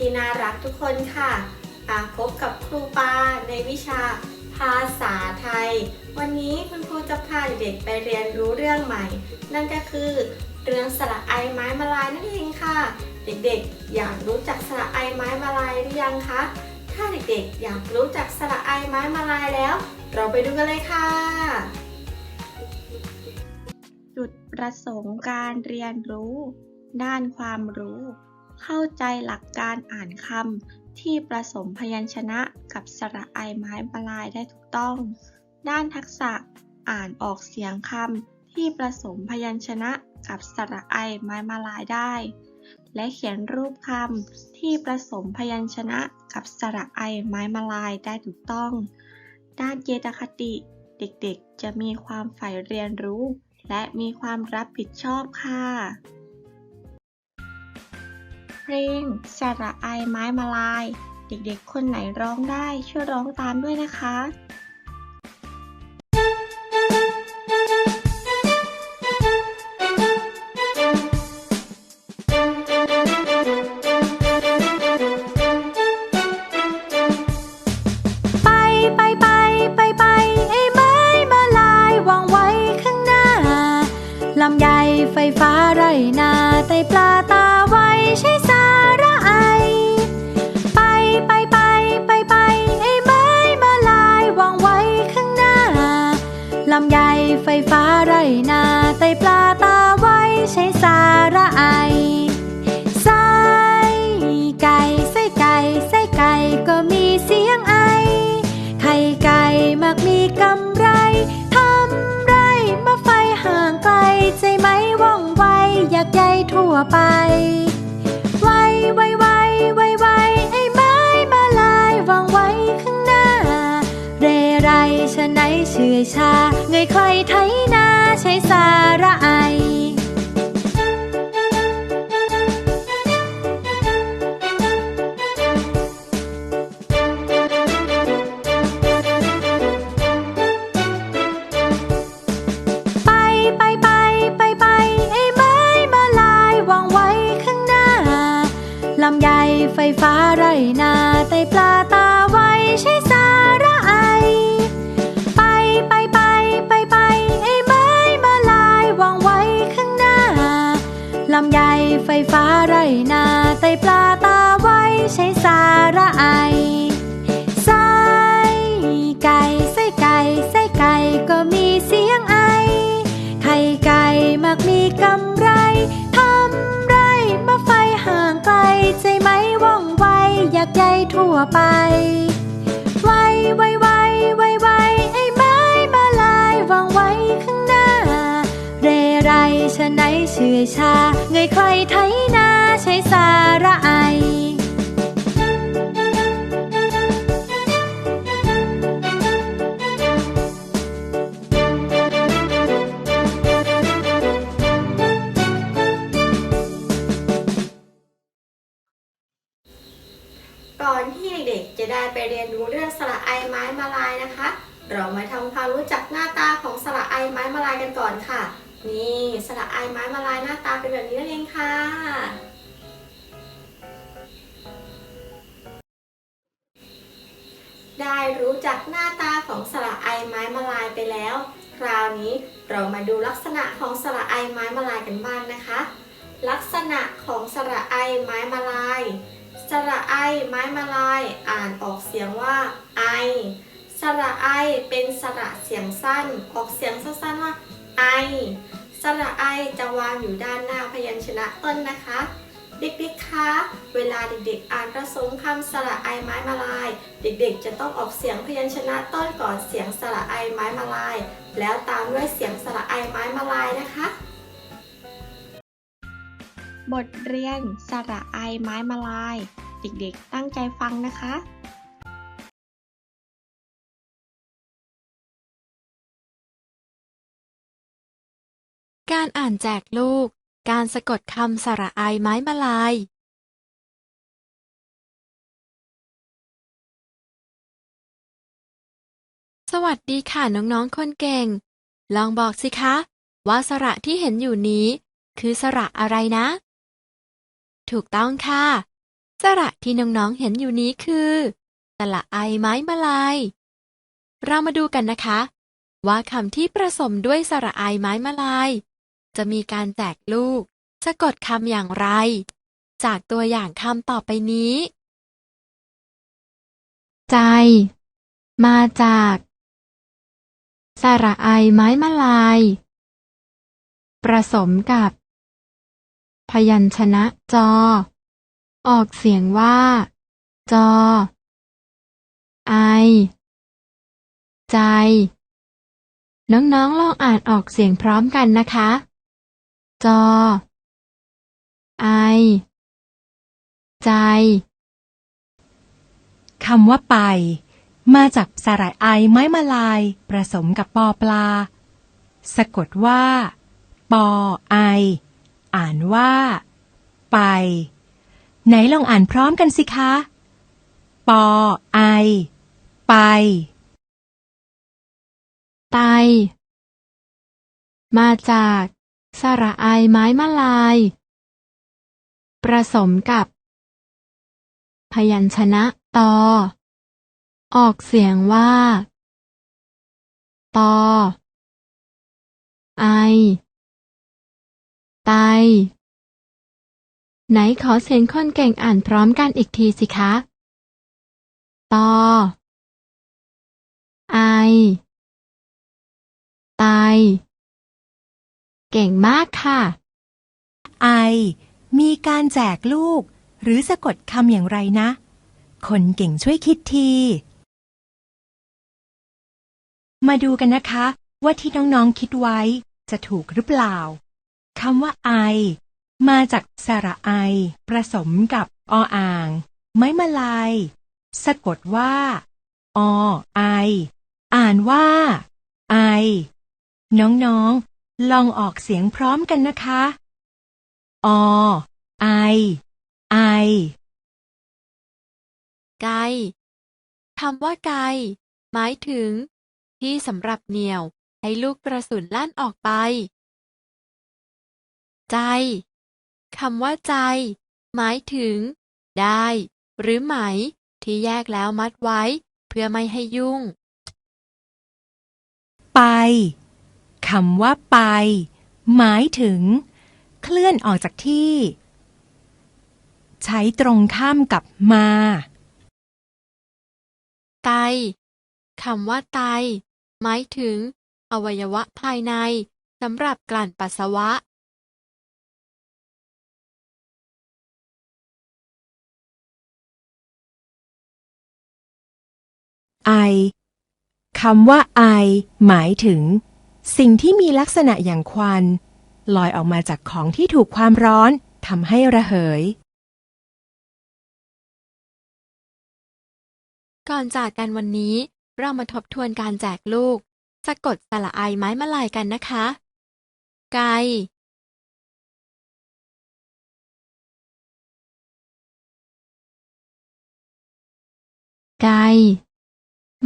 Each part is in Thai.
ที่น่ารักทุกคนค่ะมาพบกับครูปาในวิชาภาษาไทย วันนี้คุณครูจะพาเด็กๆไปเรียนรู้เรื่องใหม่ นั่นก็คือเรื่องสระไอไม้มาลายนั่นเองค่ะ เด็กๆ อยากรู้จักสระไอไม้มาลายหรือยังคะ ถ้าเด็กๆ อยากรู้จักสระไอไม้มาลายแล้ว เราไปดูกันเลยค่ะ จุดประสงค์การเรียนรู้ ด้านความรู้ เข้าใจหลักการอ่านคำที่ผสมพยัญชนะกับสระไอไม้มาลายได้ถูกต้อง ด้านทักษะอ่านออกเสียงคำที่ผสมพยัญชนะกับสระไอไม้มาลายได้ และเขียนรูปคำที่ผสมพยัญชนะกับสระไอไม้มาลายได้ถูกต้อง ด้านเจตคติ เด็กๆ จะมีความใฝ่เรียนรู้ และมีความรับผิดชอบค่ะ ง สระไอไม้มาลาย เด็กๆ คนไหนร้องได้ช่วยร้องตามด้วยนะคะ ลำไยไฟฟ้าไรนาไตปลาตาไว้ใช้สาระไอไส้ไก่ไส้ไก่ไส้ไก่ก็มีเสียงไอ ไข่ไก่มักมีกำไรทำไรมาไฟห่างไกลใจไหมว่องไวอยากใยทั่วไป ไวไวไว เชื่อยชา เงยใครไถนาใช้สาระไอไปไปไปไปไปไอไม้มลายวางไวข้างหน้าลำไยไฟฟ้าไรนาไตปลาตาไว้ใช้ ฟฟ้าไรนาไตปลาตาไว้ใช้สาระไอไส้ไก่ไส้ไก่ไส้ไก่ก็มีเสียงไอ ไข่ไก่มักมีกำไรทำไรมาไฟห่างไกลใจไหมว่องไวอยากใยทั่วไป ไวไว เรไรชะไหนเชื่อชา เงยใครไถนาใช้สาระไอ สระไอไม้มาลายหน้าตาเป็นแบบนี้นั่นเองค่ะได้รู้จักหน้าตาของสระไอไม้มาลายไปแล้ว คราวนี้เรามาดูลักษณะของสระไอไม้มาลายกันบ้างนะคะ ลักษณะของสระไอไม้มาลาย สระไอไม้มาลายอ่านออกเสียงว่าไอ สระไอเป็นสระเสียงสั้น ออกเสียงสั้นๆว่าไอ สระไอจะวางอยู่ด้านหน้าพยัญชนะต้นนะคะ เด็กๆคะ เวลาเด็กๆ อ่านผสมคำสระไอไม้มาลาย เด็กๆ จะต้องออกเสียงพยัญชนะต้นก่อนเสียงสระไอไม้มาลาย แล้วตามด้วยเสียงสระไอไม้มาลายนะคะ บทเรียนสระไอไม้มาลาย เด็กๆ ตั้งใจฟังนะคะ การอ่านแจกลูก การสะกดคำสระไอไม้มาลาย สวัสดีค่ะน้องๆคนเก่ง ลองบอกสิคะ ว่าสระที่เห็นอยู่นี้ คือสระอะไรนะ ถูกต้องค่ะ สระที่น้องๆเห็นอยู่นี้คือสระไอไม้มาลาย เรามาดูกันนะคะว่าคำที่ผสมด้วยสระไอไม้มาลาย จะมีการแจกลูก สะกดคำอย่างไร จากตัวอย่างคำต่อไปนี้ ใจ มาจาก สระไอไม้มาลายประสมกับ พยัญชนะจอ ออกเสียงว่า จอ ไอ ใจน้องๆลองอ่านออกเสียงพร้อมกันนะคะ จอ ไอ ใจ คำว่าไป มาจากสระไอไม้มาลายผสมกับปอปลา สะกดว่า ปอไอ อ่านว่า ไป ไหนลองอ่านพร้อมกันสิคะ ปอไอ ไปไตมาจาก สระไอไม้มะลายประสมกับ พยัญชนะตอ ออกเสียงว่า ตอ ไอ ไต ไหนขอเสียงคนเก่งอ่านพร้อมกันอีกทีสิคะ ตอ ไอ ไต เก่งมากค่ะ ไอ มีการแจกลูก หรือสะกดคำอย่างไรนะ คนเก่งช่วยคิดที มาดูกันนะคะ ว่าที่น้องๆคิดไว้จะถูกหรือเปล่าคำว่าไอ มาจากสระไอ ผสมกับออ่าง ไม้มาลาย สะกดว่าอไอ อ่านว่า ไอ น้องๆ ลองออกเสียงพร้อมกันนะคะ อ ไอ ไอ ไกคำว่าไกหมายถึง ที่สำหรับเหนี่ยว ให้ลูกกระสุนลั่นออกไป ใจคำว่าใจ หมายถึง ได้ หรือไหม ที่แยกแล้วมัดไว้ เพื่อไม่ให้ยุ่ง ไป คำว่าไป หมายถึง เคลื่อนออกจากที่ ใช้ตรงข้ามกับมา ไตคำว่าไต หมายถึง อวัยวะภายในสำหรับกลั่นปัสสาวะ ไอคำว่าไอ หมายถึง สิ่งที่มีลักษณะอย่างควัน ลอยออกมาจากของที่ถูกความร้อนทำให้ระเหย ก่อนจากกันวันนี้ เรามาทบทวนการแจกลูกสะกดสระไอไม้มาลายกันนะคะ ไกไก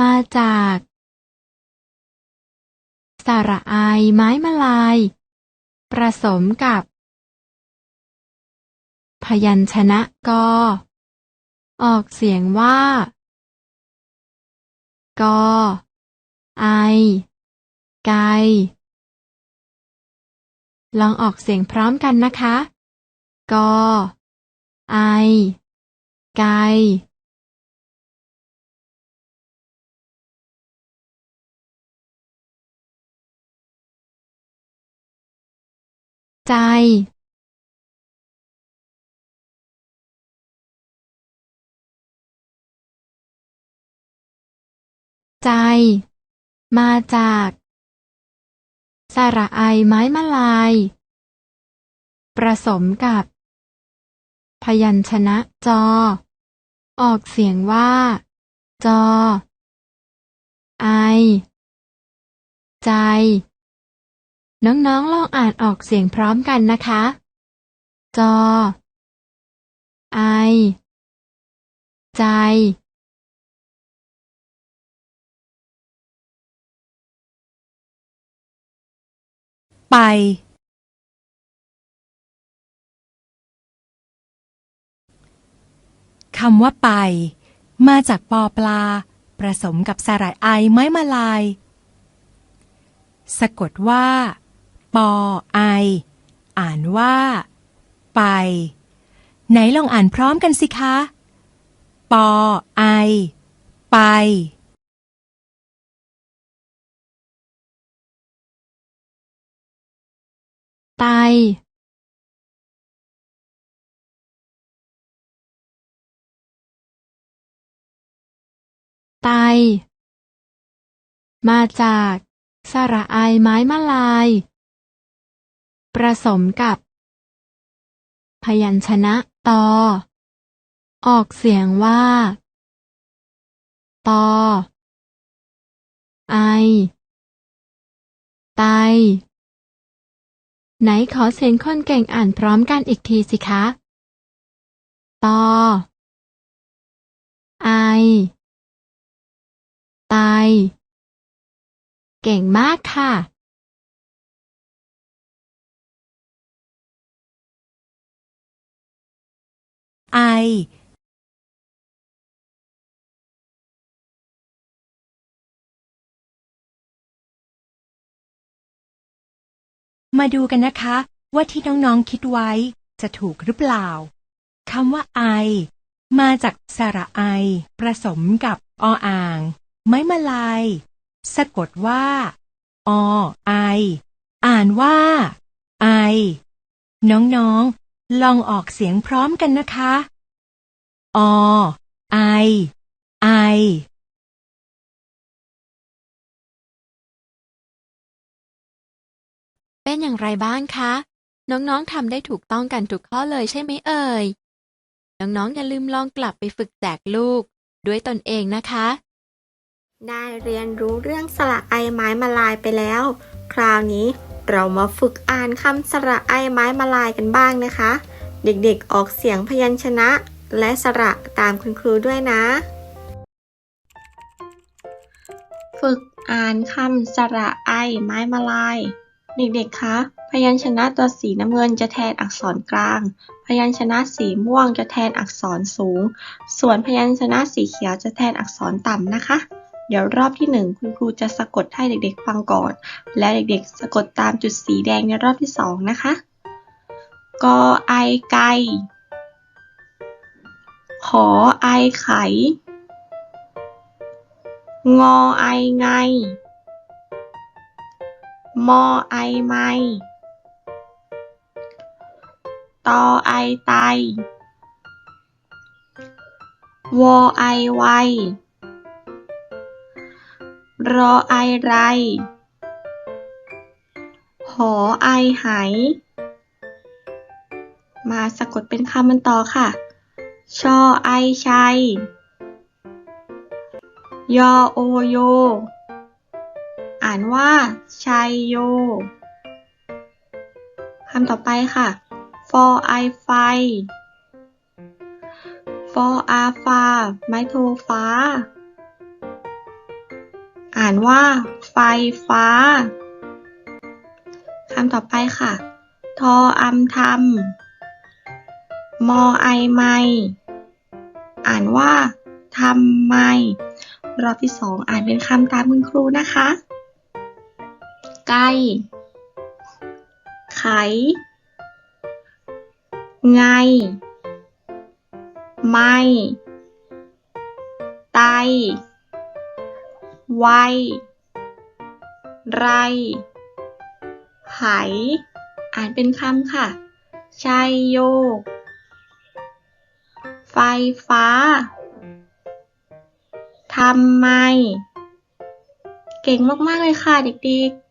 มาจาก สาระไอไม้มาลาย ประสมกับ พยัญชนะกอออกเสียงว่ากอไอ ไก ลองออกเสียงพร้อมกันนะคะ กอไอ ไก ใจใจ มาจาก สระไอไม้มะลาย ประสมกับ พยัญชนะจอ ออกเสียงว่า จอ ไอ ใจ น้องๆ ลองอ่านออกเสียงพร้อมกันนะคะ จอ ไอ ใจ ไปไำว่าไป มาจากปอปลา ผสมกับสระไอไม้มาลาย สะกดว่า ปอไอ อ่านว่า ไป ไหนลองอ่านพร้อมกันสิคะ ปอไอ ไป ไต ไต มาจาก สระไอไม้มะลาย ผสมกับ พยัญชนะตอ ออกเสียงว่า ตอ ไอ ไต ไหนขอเสียงคนเก่งอ่านพร้อมกันอีกทีสิคะ ตอ ไอ ไต เก่งมากค่ะ ไอ มาดูกันนะคะ ว่าที่น้องๆคิดไว้จะถูกหรือเปล่าคำว่าไอ มาจากสระไอ ผสมกับออ่าง ไม้มาลาย สะกดว่าอไอ อ่านว่า ไอ น้องๆ ลองออกเสียงพร้อมกันนะคะ อ ไอ ไอ เป็นอย่างไรบ้างคะ น้องๆทำได้ถูกต้องกันทุกข้อเลยใช่ไหมเอ่ย น้องๆอย่าลืมลองกลับไปฝึกแจกลูก ด้วยตนเองนะคะ ได้เรียนรู้เรื่องสระไอไม้มาลายไปแล้ว คราวนี้ เรามาฝึกอ่านคำสระไอไม้มาลายกันบ้างนะคะ เด็กๆออกเสียงพยัญชนะ และสระตามคุณครูด้วยนะ ฝึกอ่านคำสระไอไม้มาลาย เด็กๆ คะพยัญชนะตัวสีน้ำเงินจะแทนอักษรกลาง พยัญชนะสีม่วงจะแทนอักษรสูง ส่วนพยัญชนะสีเขียวจะแทนอักษรต่ำนะคะ เดี๋ยวรอบที่หนึ่งคุณครูจะสะกดให้เด็กๆฟังก่อน และเด็กๆสะกดตามจุดสีแดงในรอบที่สองนะคะ กอไอไก่ขอไอไขงอไอไง มอไอไม่ตอไอไต วอไอไว รอไอไร หอไอไหมาสะกดเป็นคำมันต่อค่ะ ชอไอชัย ยอโอโย อ่านว่า ชัยโย คำต่อไปค่ะ ฟอไอไฟฟออาฟา ไม้โทฟ้า อ่านว่า ไฟฟ้าคำต่อไปค่ะ ทออัมทำมอไอไม อ่านว่าทำไม รอบที่สองอ่านเป็นคำตามคุณครูนะคะ ไก่ ไข ไง ไม่ ไต ไว ไร ไห อ่านเป็นคำค่ะ ชัยโย ไฟฟ้า ทำไม เก่งมาก ๆ เลยค่ะเด็ก ๆ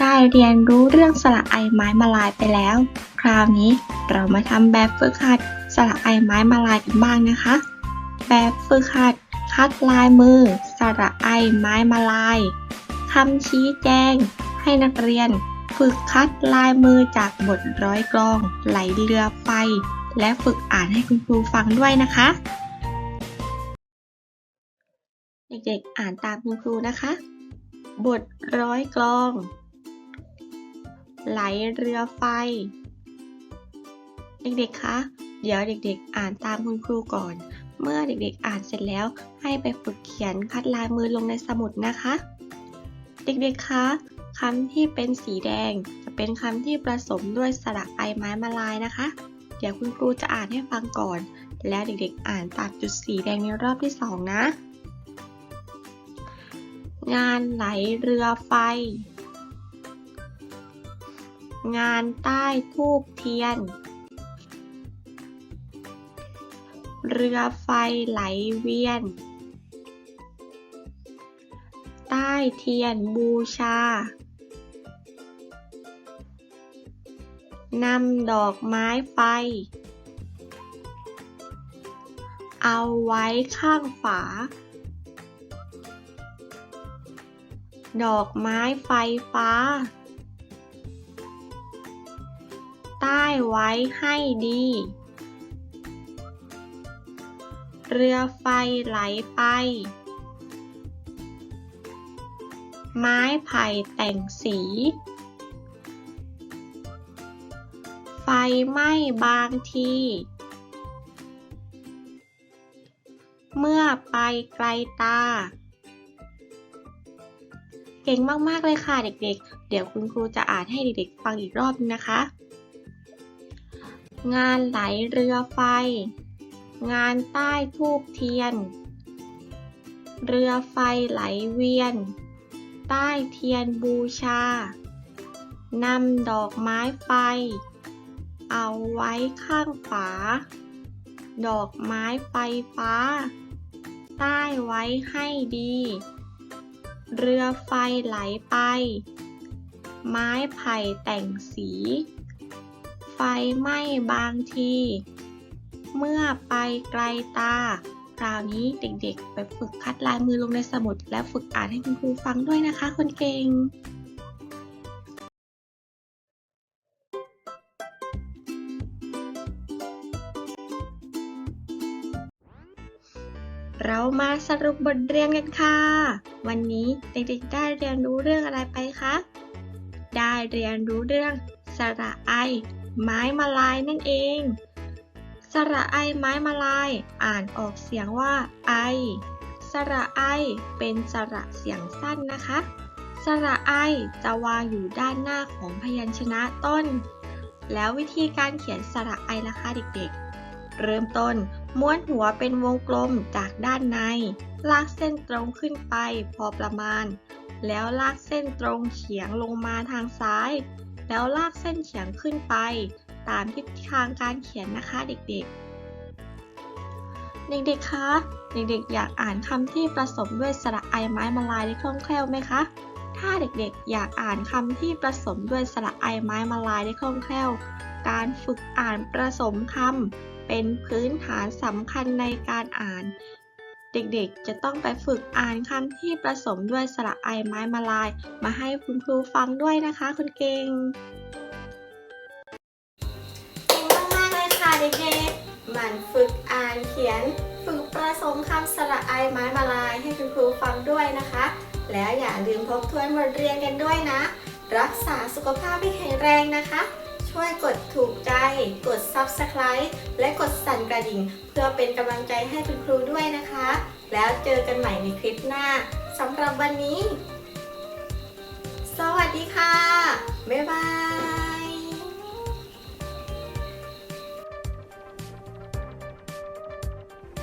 ได้เรียนรู้เรื่องสระไอไม้มาลายไปแล้ว คราวนี้เรามาทำแบบฝึกหัดสระไอไม้มาลายกันบ้างนะคะ แบบฝึกหัด คัดลายมือ สระไอไม้มาลาย คำชี้แจง ให้นักเรียน ฝึกคัดลายมือจากบทร้อยกลอง ไหลเรือไฟ และฝึกอ่านให้คุณครูฟังด้วยนะคะ เด็กๆ อ่านตามคุณครูนะคะ บทร้อยกลอง ไหลเรือไฟเเด็กๆ คะเดี๋ยวเด็กๆ อ่านตามคุณครูก่อน เมื่อเด็กๆอ่านเสร็จแล้ว ให้ไปฝึกเขียนคัดลายมือลงในสมุดนะคะ เด็กๆคะคำที่เป็นสีแดง จะเป็นคำที่ผสมด้วยสระไอไม้มาลายนะคะ เดี๋ยวคุณครูจะอ่านให้ฟังก่อน แล้วเด็กๆอ่านตามจุดสีแดงในรอบที่สองนะ งานไหลเรือไฟ งานใต้ทูบเทียน เรือไฟไหลเวียน ใต้เทียนบูชานำดอกไม้ไฟ เอาไว้ข้างฝา ดอกไม้ไฟฟ้า ใต้ไว้ให้ดี เรือไฟไหลไป ไม้ไผ่แต่งสี ไฟไหม้บางที เมื่อไปไกลตา เก่งมาก ๆ เลยค่ะเด็ก ๆ เดี๋ยวคุณครูจะอ่านให้เด็ก ๆ ฟังอีกรอบนึงนะคะ งานไหลเรือไฟ งานใต้ทูบเทียน เรือไฟไหลเวียน ใต้เทียนบูชานำดอกไม้ไฟเอาไว้ข้างฝา ดอกไม้ไฟฟ้า ใต้ไว้ให้ดี เรือไฟไหลไป ไม้ไผ่แต่งสี ไฟไหม้บางที เมื่อไปไกลตา คราวนี้เด็กๆ ไปฝึกคัดลายมือลงในสมุด และฝึกอ่านให้คุณครูฟังด้วยนะคะ คนเก่งเรามาสรุปบทเรียนกันค่ะ วันนี้เด็กๆได้เรียนรู้เรื่องอะไรไปคะ ได้เรียนรู้เรื่องสระไอ ไม้มาลายนั่นเอง ระไอไม้มาลาย อ่านออกเสียงว่าไอ สระไอเป็นสระเสียงสั้นนะคะ สระไอจะวางอยู่ด้านหน้าของพยัญชนะต้น แล้ววิธีการเขียนสระไอล่ะคะเด็กๆ เริ่มต้นม้วนหัวเป็นวงกลมจากด้านใน ลากเส้นตรงขึ้นไปพอประมาณ แล้วลากเส้นตรงเฉียงลงมาทางซ้าย แล้วลากเส้นเฉียงขึ้นไป ตามทิศทางการเขียนนะคะเด็กๆ เด็กๆ คะ เด็กๆ อยากอ่านคำที่ผสมด้วยสระไอไม้มาลายได้คล่องแคล่วไหมคะ ถ้าเด็กๆ อยากอ่านคำที่ผสมด้วยสระไอไม้มาลายได้คล่องแคล่ว การฝึกอ่านผสมคำเป็นพื้นฐานสำคัญในการอ่านเด็กๆ จะต้องไปฝึกอ่านคำที่ผสมด้วยสระไอไม้มาลาย มาให้คุณครูฟังด้วยนะคะคุณเก่ง เด็กๆมันฝึกอ่านเขียน ฝึกผสมคำสระไอไม้มาลายให้คุณครูฟังด้วยนะคะ แล้วอย่าลืมทบทวนบทเรียนกันด้วยนะ รักษาสุขภาพให้แข็งแรงนะคะ ช่วยกดถูกใจ กด Subscribe และกดสั่นกระดิ่ง เพื่อเป็นกำลังใจให้คุณครูด้วยนะคะ แล้วเจอกันใหม่ในคลิปหน้าสำหรับวันนี้ สวัสดีค่ะ